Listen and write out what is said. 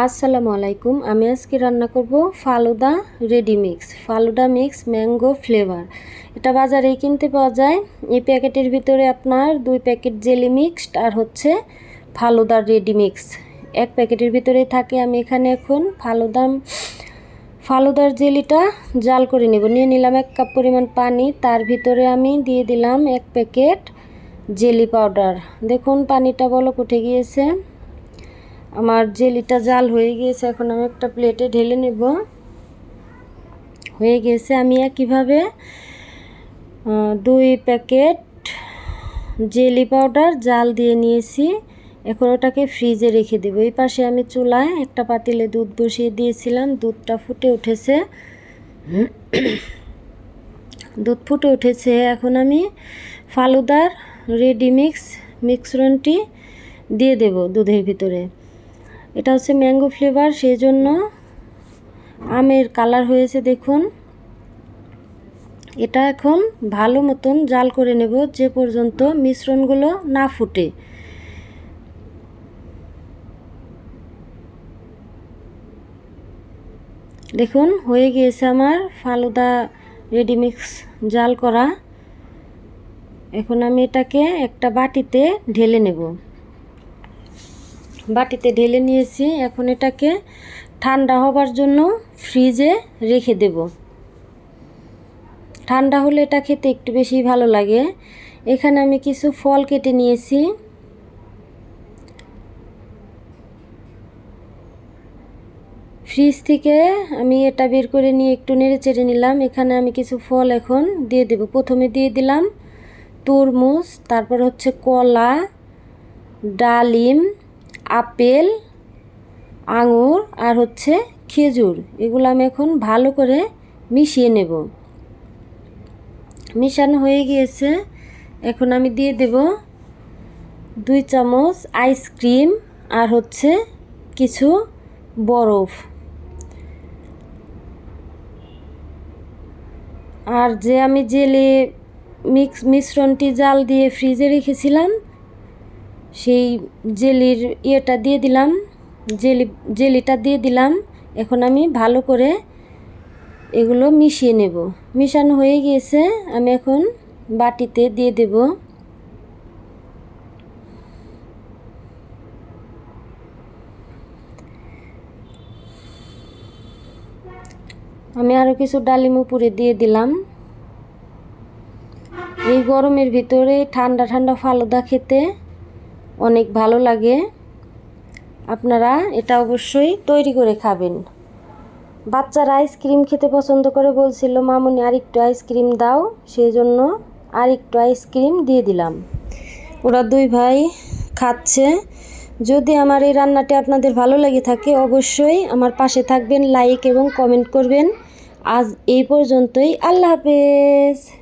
আসসালামু আলাইকুম, আমি আজকে রান্না করব falooda ready mix. Falooda mix mango flavour. এটা বাজারে কিনতে পাওয়া যায়। এই প্যাকেটের ভিতরে আপনার দুই প্যাকেট জেলি মিক্সড আর হচ্ছে ফালুদার রেডি মিক্স। এক প্যাকেটের ভিতরেই থাকে, আমি এখানে এখন ফালুদা, ফালুদার জেলিটা জাল করে নেব। নিয়ে নিলাম এক কাপ পরিমাণ পানি। তার ভিতরে আমি দিয়ে দিলাম এক প্যাকেট জেলি পাউডার। দেখুন, পানিটা বলক উঠে গিয়েছে। আমার জেলিটা জাল হয়ে গিয়েছে, এখন আমি একটা প্লেটে ঢেলে নেব। হয়ে গেছে আমি একইভাবে দুই প্যাকেট জেলি পাউডার জাল দিয়ে নিয়েছি। এখন ওটাকে ফ্রিজে রেখে দেবো। এই পাশে আমি চুলায় একটা পাতিলে দুধ বসিয়ে দিয়েছিলাম, দুধটা ফুটে উঠেছে। দুধ ফুটে উঠেছে। এখন আমি ফালুদার রেডি মিক্স মিক্সরনটি দিয়ে দেব দুধের ভিতরে। এটা হচ্ছে ম্যাঙ্গো ফ্লেভার সেই জন্য আমের কালার হয়েছে, দেখুন। এটা এখন ভালো মতন জাল করে নেব, যে পর্যন্ত মিশ্রণগুলো না ফুটে। দেখুন, হয়ে গিয়েছে আমার ফালুদা রেডিমিক্স জাল করা। এখন আমি এটাকে একটা বাটিতে ঢেলে নেব। বাটিতে ঢেলে নিয়েছি। এখন এটাকে ঠান্ডা হবার জন্য ফ্রিজে রেখে দেব। ঠান্ডা হলে এটা খেতে একটু বেশি ভালো লাগে। এখানে আমি কিছু ফল কেটে নিয়েছি। ফ্রিজ থেকে আমি এটা বের করে নিয়ে একটু নেড়ে চেড়ে নিলাম। এখানে আমি কিছু ফল এখন দিয়ে দেব। প্রথমে দিয়ে দিলাম তরমুজ, তারপর হচ্ছে কলা, ডালিম আপেল, আঙুর আর হচ্ছে খেজুর। এগুলো আমি এখন ভালো করে মিশিয়ে নেব। মিশানো হয়ে গিয়েছে। এখন আমি দিয়ে দেব দুই চামচ আইসক্রিম আর হচ্ছে কিছু বরফ। আর যে আমি জেলে মিক্স মিশ্রণটি জাল দিয়ে ফ্রিজে রেখেছিলাম সেই জেলির ইয়েটা দিয়ে দিলাম, জেলি, জেলিটা দিয়ে দিলাম। এখন আমি ভালো করে এগুলো মিশিয়ে নেব। মিশানো হয়ে গিয়েছে, আমি এখন বাটিতে দিয়ে দেব। আমি আরও কিছু ডালিম উপরে দিয়ে দিলাম। এই গরমের ভিতরে ঠান্ডা ঠান্ডা ফালুদা খেতে অনেক ভালো লাগে। আপনারা এটা অবশ্যই তৈরি করে খাবেন। বাচ্চারা আইসক্রিম খেতে পছন্দ করে বলছিল, মামুনি আরেকটু আইসক্রিম দাও। সেই জন্য আরেকটু আইসক্রিম দিয়ে দিলাম। ওরা দুই ভাই খাচ্ছে। যদি আমার এই রান্নাটি আপনাদের ভালো লাগে থাকে, অবশ্যই আমার পাশে থাকবেন, লাইক এবং কমেন্ট করবেন। আজ এই পর্যন্তই। আল্লাহ হাফেজ।